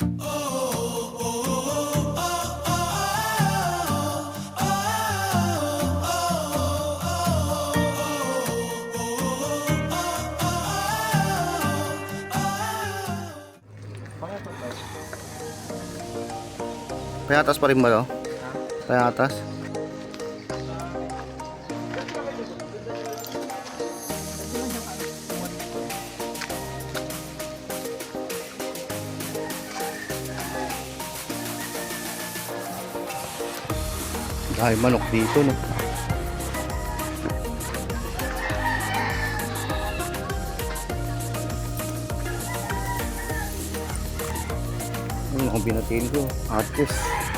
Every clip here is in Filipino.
Payatas pa rin ba no? Payatas? Dahil manok dito no. Ano ang binatiin ko? Artist.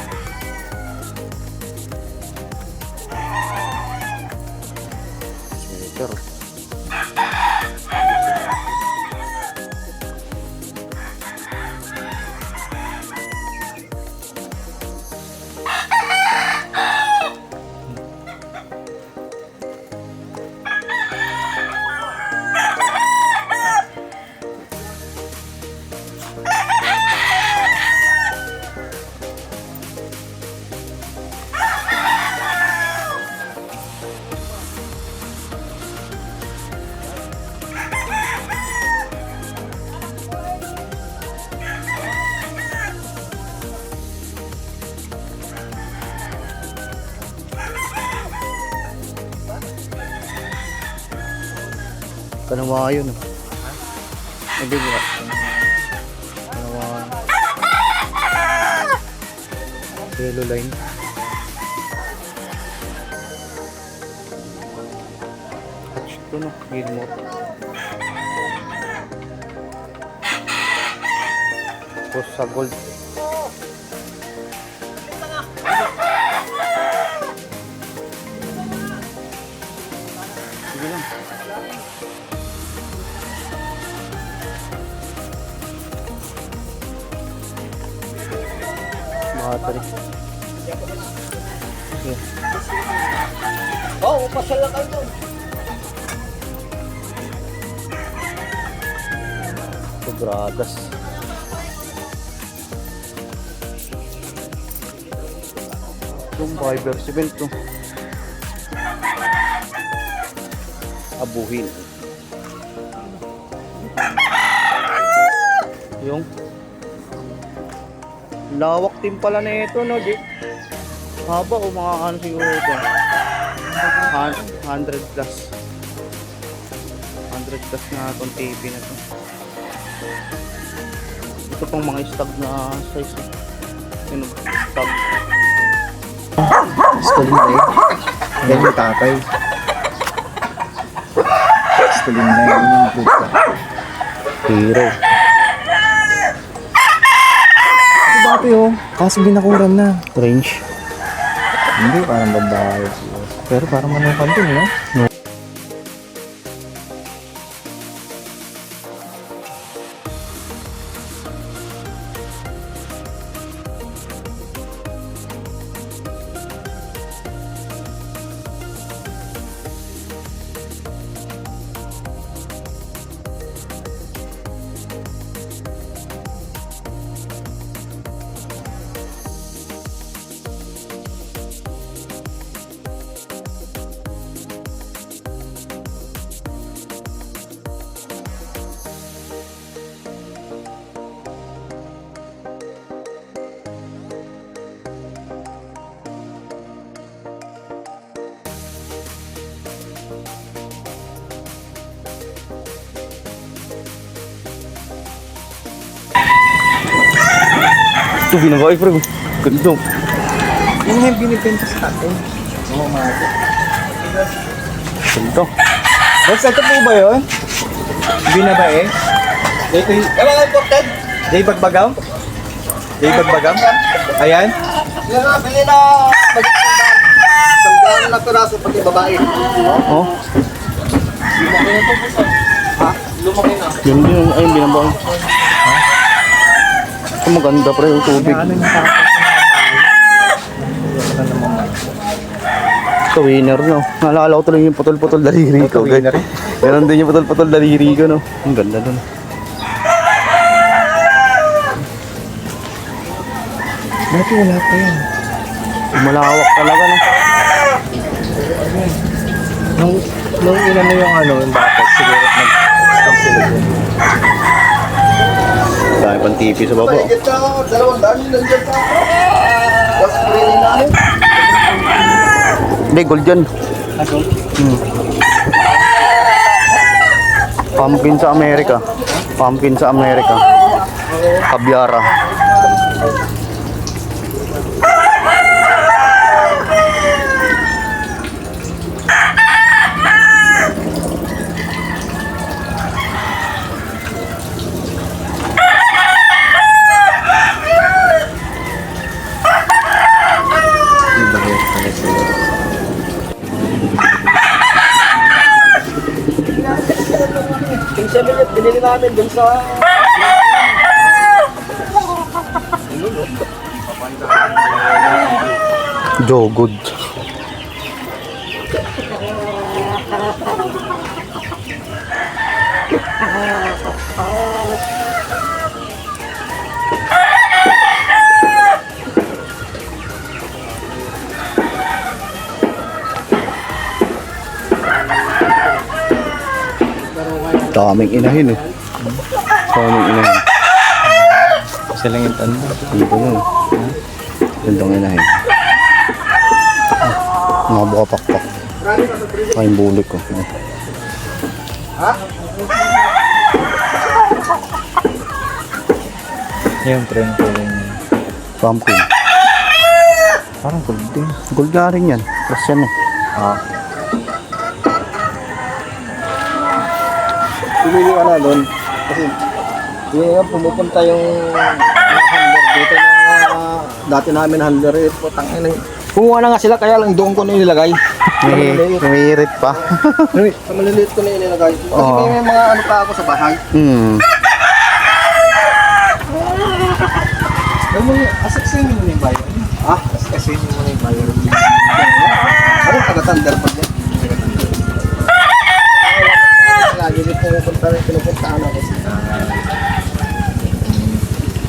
Kanawa yun. Sabi ko. Kanawa. Yellow line. Touch to no. Remote. Tapos sa gold. Sige lang. Battery. Okay. Oo, oh, pasal lang kayo doon. Quebradas. Yung fiber cement to. Abuhin. Yung lawak din pala na ito, no? Di? Haba o mga ano siguro ito? Han- 100 plus. 100 plus na itong TV na to. Ito pang mga stag na size. eh. Yun, stag. Stalin na eh. Yan yung tatay. Stalin na yun yung puta. Hero. Ito dati oh. Kaso binakuran na. Range. Hindi, parang babae. Pero parang manukan din, no? Ito binabay, pre. Ganda. Yun nga yung binibenta sa atin. Oo, mga Ganda. Boss, ito po ba yun? Binabae? Ito yung... Kaya mga imported. Day Bagbagaw? Day Bagbagaw? Ayan? Yan na, bili na. Tandaan na piraso pati babae. Oh, Lumaki na to, boss. Ha? Lumaki na. yun din. Ayun, binabay. Ito maganda, pre. Yung tubig. Ano na? Ito, winner, no? Naalala ko tuloy yung putol-putol daliri ko. Winner. Meron din yung putol-putol daliri ko, no? Ang ganda dun. Dati wala pa yan. Malawak talaga no. Nung, nung ina mo yung ano, yung bakit, siguro nag-stop sila. Dami pang TV sa baba. Namin. Hindi, gold yan. Ano? Hmm. Pumpkin sa Amerika. Pumpkin sa Amerika. Kabyara. Namin dun sa... Joe good. Daming inahin eh. Daming inahin. Isa lang yung tanda. Dito mo. Gandang inahin. Mga buka pakpak. Ay, yung bulik ko. Yung trend ko yung... Pumpkin. Parang gold din. Gold nga rin yan. Plus yan eh. Ah. Pumili ka na doon. Kasi yung nga pumupunta yung mga handler dito na mga dati namin handler eh. Putang ina. Kumuha na nga sila kaya lang doon ko na nilagay. May, may irit pa. Sa maliliit ko na inilagay. Kasi Oo. may mga ano pa ako sa bahay. hmm. Alam mo, asaksin mo na yung bayo. Ah, Asaksin mo na yung bayo. ano taga-thunder pa dyan? Lagi din pumupunta rin, pinupuntaan ako.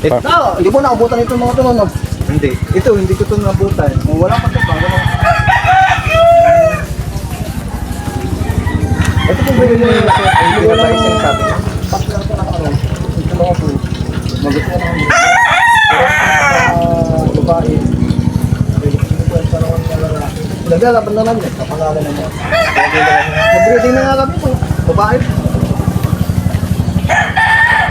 Ito, No, hindi mo naabutan ito mga ito, no? hindi. Ito, hindi ko ito nabutan. Oh, Wala pa ito, bago na. Ito po ba yung yung license sabi niya? Bakit ito na ano? Ito mga po. Magot mo na kami. Ah, babae. Naman lalaki. Naglalaban na lang eh, kapangalan naman. Mag-breeding na nga kami po. Babae.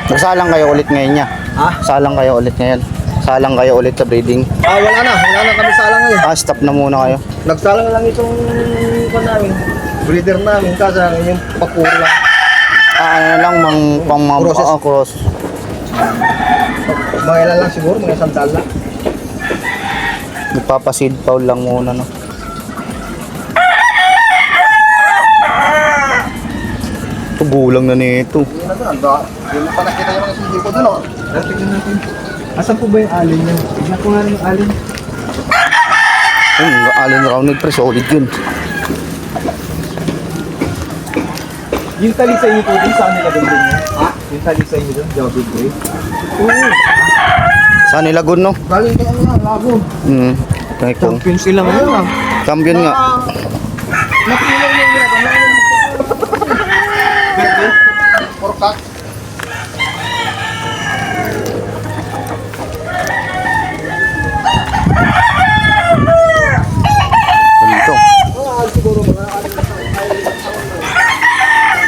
Nagsalang kayo ulit ngayon niya. Ha? Salang kayo ulit ngayon. Salang kayo ulit sa breeding. Ah, wala na. Wala na kami salang ngayon. Ah, stop na muna kayo. Nagsalang lang itong kwan namin. Breeder namin. Kasi yung pakuro lang. Ah, ano lang, mang, pang mga Crosses. ah, cross. Mga ilan lang siguro, mga isang daan lang. Nagpapaseed foul lang muna, no? Ito, gulang na nito. Yun na doon. Pa nakita yung mga sindi ko doon. Oh. Ah, Tignan natin. Asan po ba yung alin niya? Tignan ko nga rin yung alin. Yun, Allen Rounded pre, solid yun. Yung tali sa inyo po din, saan nila doon niya? Ha? Yung tali sa inyo doon, Joby Gray. Oo. Saan nilagon, no? Galing ka na, lago. Hmm. Kaya kung Champion sila ngayon ah. champion nga. Napilaw na yun. Ang lalim mo. Bebe. Porkat. Ganito. Ah, siguro mga ano.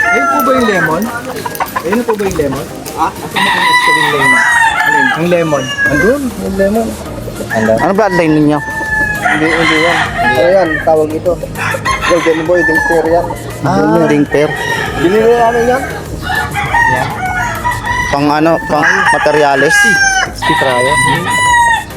Ayun po ba yung lemon? Ayun na po ba yung lemon? Ah? Asan mo kung gusto yung lemon? Yung lemon. Andun, yung lemon. Ano bloodline ninyo? Hindi, hindi yan. Ano yan, tawag ito. Golden Boy, Dinker yan. Ah, ring pair. Binili namin yan. Yan. Pang ano, pang materials. Speed trial.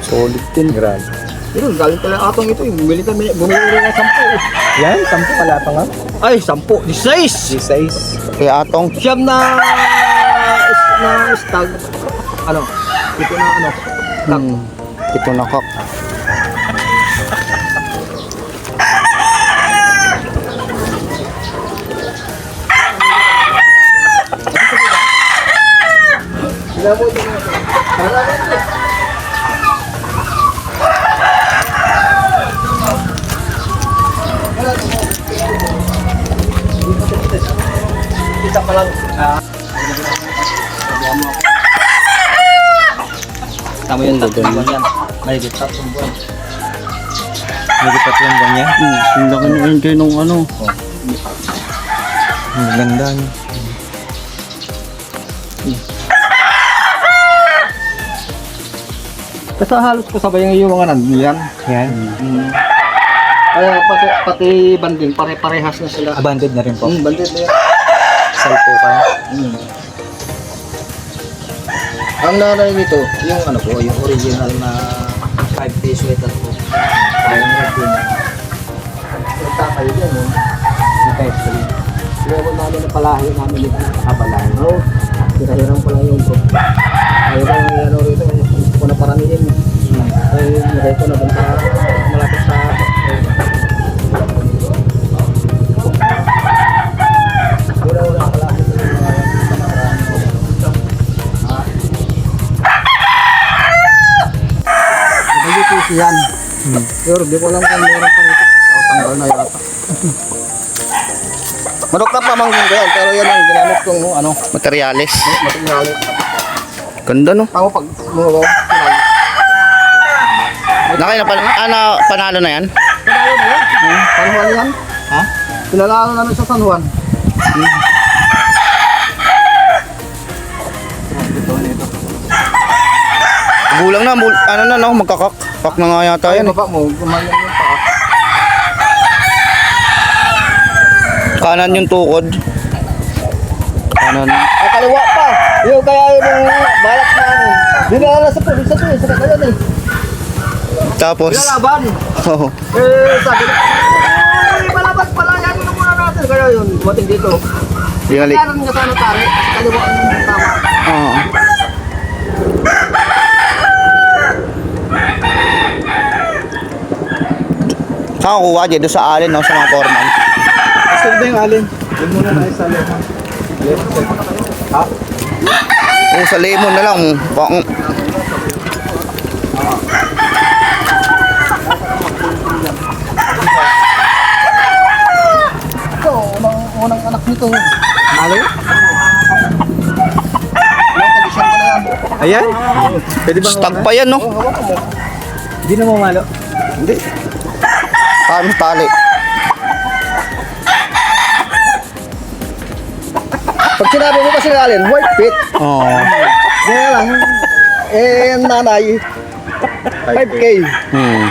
Solid din. Grabe. Pero galing pala atong ito. eh. Bumili kami, bumili kami ng sampu. eh. Yan, sampu pala pa nga. Ay, sampu. Di size. This size. Kaya atong, Siyam na na stag. Ano? Ito na ano? hmm, ito na kak. Tatlong buwan yan. May tatlong buwan. May tatlong buwan yan. Hmm, ang laki na enjoy nung ano. Ang ganda niya. Kasi halos kasabay yung mga nandiyan. Yan. Kaya pati, pati banding, pare-parehas na sila. Abandoned na rin po. Hmm, bandit na yan. Salpo ka. Hmm. Ang nanay nito, yung ano po, yung original na 5 day sweater po. Kaya nga din. Yung tatay yan, yun. Yung Tesla. Kaya ko namin na palahi namin dito ng kabalahin. Oo. Hirang ko lang yung ko yung ano rito, gusto ko na paramihin. Na dun Yan. Pero di ko lang kung meron pa nito. O, tanggal na yata. Manok na pamangkin ko yan, pero yan ang ginamit kong ano, Materialis. material. Ganda no. Tama pag mo Nakay na pan ana, panalo na yan. Pinalo na yan? San Juan yan? Ha? Pinalalo namin sa San Juan. Gulang na, ano na no, magkakak. Kak na nga yata yan. Ano eh. ba mo? Gumayan yung paa. Kanan yung tukod. Kanan. Ay, kaliwa pa. Yung kaya yung balak na ano. Dinala sa pulis sa pulis. Sa kaya eh. Tapos, Pinalaban. oh, Eh, sabi na, ay, malaban pala, yan na muna natin. Kaya yun, dumating dito. binalik. Kaya nga sa notary, kaliwa ang tama. Oo. Saan ko kuha dyan? Doon sa alin, no? Sa mga foreman. Gusto ba yung alin? Doon muna tayo sa lemon. Ha? Oo, sa lemon na lang. Bang, Ito, unang, unang anak nito. Malo? Ayan. Pwede bang stag pa yan, no? Hindi na mamalo. Hindi. Paano tali? Pag sinabi mo kasi alin, white pit. Oo. Kaya lang, eh, nanay, 5K. Hmm.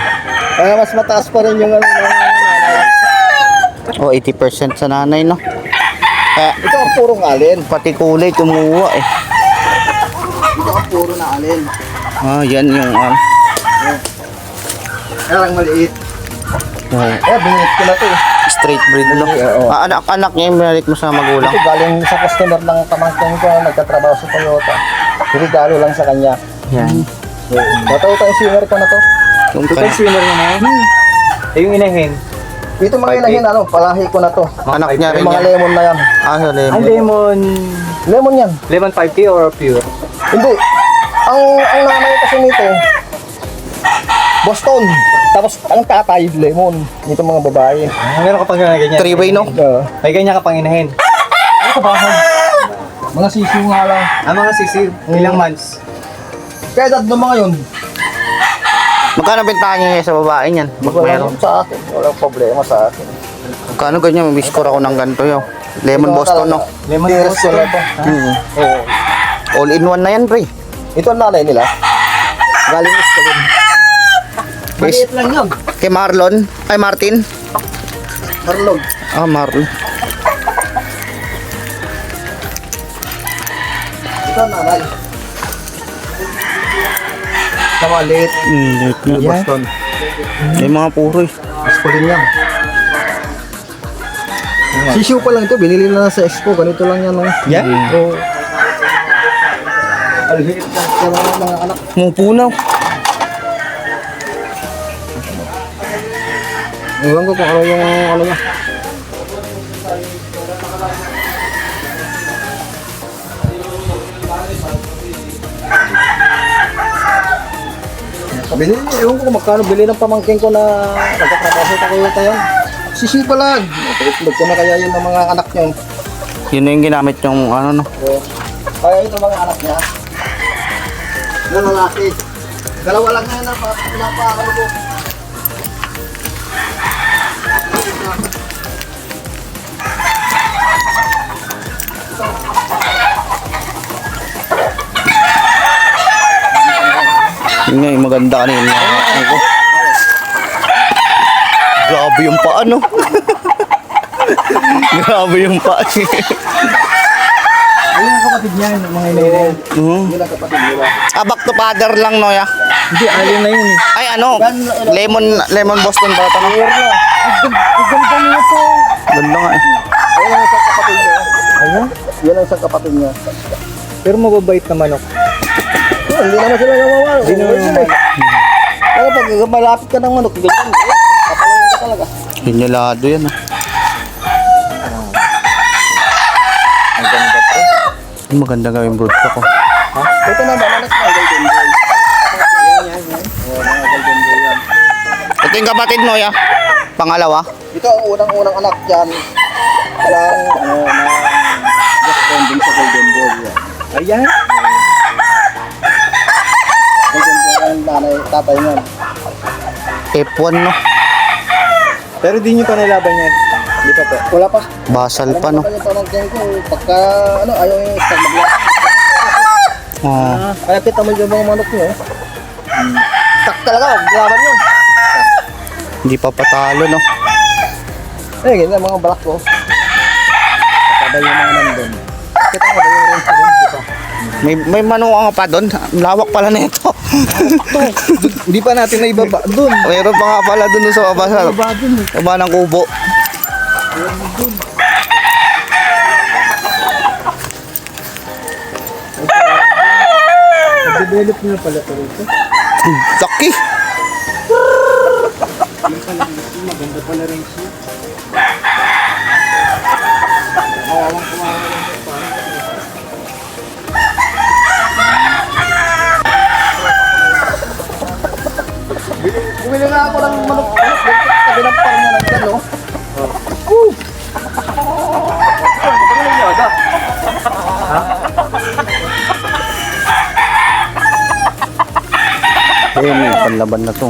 Kaya mas mataas pa rin yung ano, ng nanay. O, 80% sa nanay, no? Kaya, Ito ang purong alin. pati kulay kumuha, eh. Ito ang puro na alin. Ah, yan yung, ah. Kaya lang maliit. Oh, Eh, binit ko na to. straight breed, no? Oo. Ah, anak, anak niya yung binalik mo sa magulang. Ito galing sa customer ng pamangkin ko na nagtatrabaho sa Toyota. Regalo lang sa kanya. Yan. Matawag ang singer ko na to. Yung Ito yung swimmer niya na yun. Eh, yung inahin. Ito mga inahin, ano, palahi ko na to. anak niya rin Yung mga yan. lemon na yan. Ah, sa Ang lemon. lemon. Lemon yan. Lemon 5K or pure? Hindi. Ang ang nanay kasi nito, Boston. Tapos ang tatay, lemon. Ito mga babae. Ah, meron ka pang ganyan. Three-way, no? Uh, May ganyan ka pang inahin. ano ka? Mga sisiw nga lang. Ah, mga sisir. Ilang months? Kaya dad ng mga yun, Magkano bentahan niya sa babae niyan? Mag wala meron. yun sa akin. Walang problema sa akin. Magkano ganyan? Mabiscore ako ng ganito yun. Lemon Ito Boston, talaga. no? Lemon Tiras Boston. ko to. Hmm. Oo. All in one na yan, pre. Ito ang nanay nila. Galing Iskalin. Maliit lang yun. Kay Marlon. Ay, Martin. Marlog. Ah, Marlon. Ito nanay. Sa maliit. Hmm, late na. Boston. May mga puro eh. Iskalin yan. Sisiw pa lang ito, binili na lang sa expo, ganito lang yan. Oh. Oo. Alhiit lang sa mga, mga anak. Mupunaw. Ewan ko kung ano yung ano niya. Binili, ewan ko kung magkano bili ng pamangkin ko na nagkatrabaho sa kayo tayo. Sisi pa lang. Natulog ko na kaya yun ng mga anak niyo. Yun na yung ginamit yung ano no. So, kaya ito mga anak niya. Yung lalaki. Dalawa lang na pa, na pa, ano ko. Yun nga yung maganda kanina. Grabe yung paa no. Grabe yung paa. Ayun ang kapatid niya, yung mga inay Mhm. Yun ang kapatid nila. Ah, back to father lang no ya. Hindi, alin na yun eh. Ay ano, lemon lemon Boston ba ito? no? Ang ganda niya to. Ganda nga eh. Ayun ang kapatid niya. Ayun. Yan ang isang kapatid niya. Pero mababait na manok. Oh, hindi naman sila nawawa. Hindi naman sila. eh. Pero pag malapit ka ng manok, ganyan. Eh, kapalayan ka talaga. Hinyalado yan ah. Ang ganda to. Ang Maganda gawin brood ko. Ha? Ito naman, anak na, golden boy. Yan, yan, yan. Oh, mga golden boy yan. Ito yung kapatid mo ya. Pangalawa. Ito ang unang-unang anak dyan. Walang, ano, na trending sa golden boy. Yan. Ayan. Golden boy ang nanay, tatay niyan. F1 no. Pero di nyo pa nalaban yan. Di pa po. Wala pa. Basal pa no. Alam ko, pagka, ano, ayaw yung start magla. Oh. Kaya kita mo yung mga manok niyo. Hmm. Tak talaga, maglaban yun. Hindi pa patalo no. Eh, ganyan mga balak ko. Kasabay yung mga nandun. Kita mo rin? May may manuwa pa doon. Lawak pala nito. Hindi pa natin na ibaba. Doon. Mayroon pa nga pala doon sa baba sa eh. baba ng kubo. Nag-develop nyo pala ito rito. Laki. Maganda pala rin siya. Bumili nga ako ng manok. Manok dito sa tabi ng farm na nandyan, no? Woo! Magaling niya, aga. Ayun, may panlaban na to.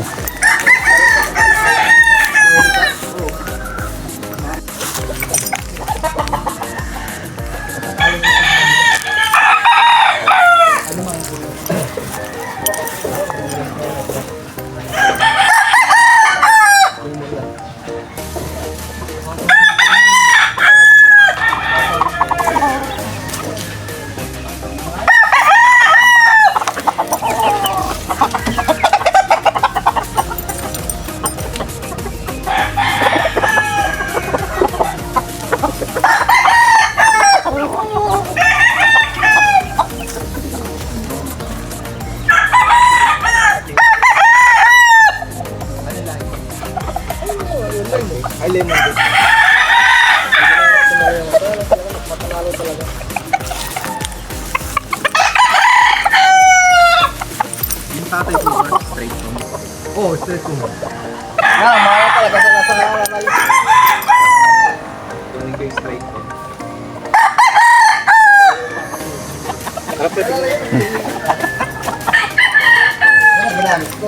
Ha ha ha ha! Ginamit ko?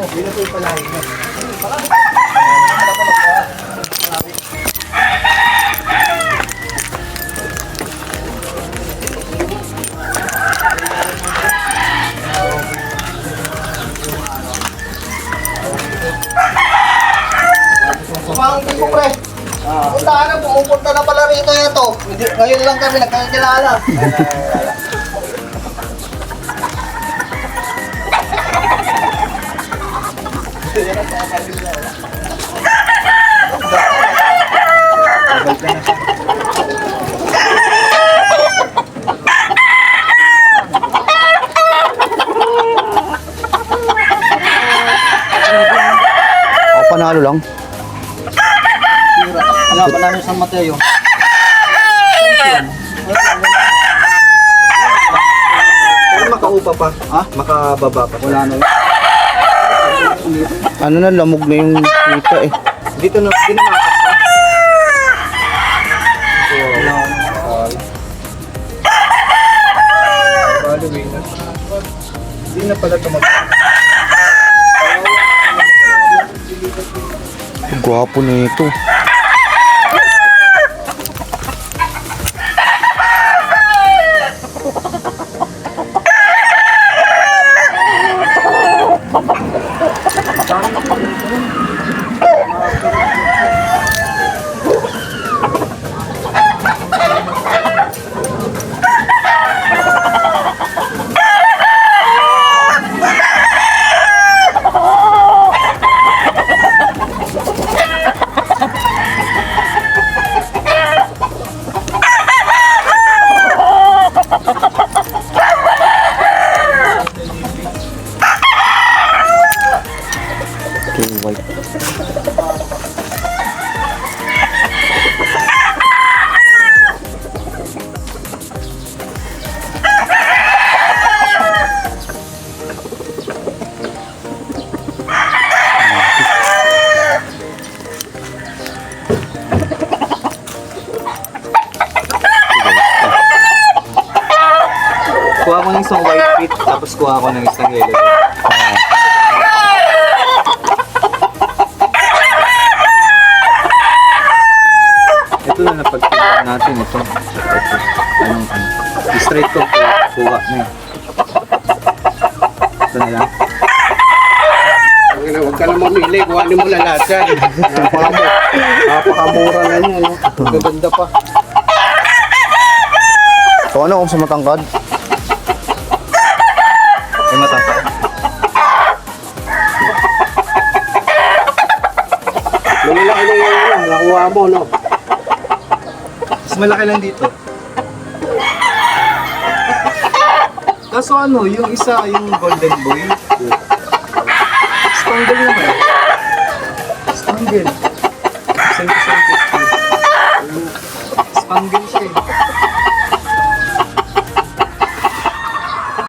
Pre. Punta na, pumupunta na pala rito yan to. Hindi- Ngayon lang kami nagkakilala. Ako panalo lang. Wala pa namin San Mateo. Pero makaupa pa. Ha? Makababa pa. Wala na. Ano na, lamog na yung kita eh. Dito na, pa. Na pala tumag... Gwapo nito. Isang white pit, tapos kuha ko ng isang yellow pit. Ito na napagpilihan natin ito. Ito. Anong ano? Straight ko kuha, na eh. Ito na lang. Huwag ka na mamili, kuhanin mo na lahat yan. Napakamura. Napakamura na niya, no? Gaganda pa. So ano kung sa matangkad? Ay matangkad. Malaki na yung ano, nakuha mo, no? Mas malaki lang dito. Kaso ano, yung isa, yung golden boy, spangle naman.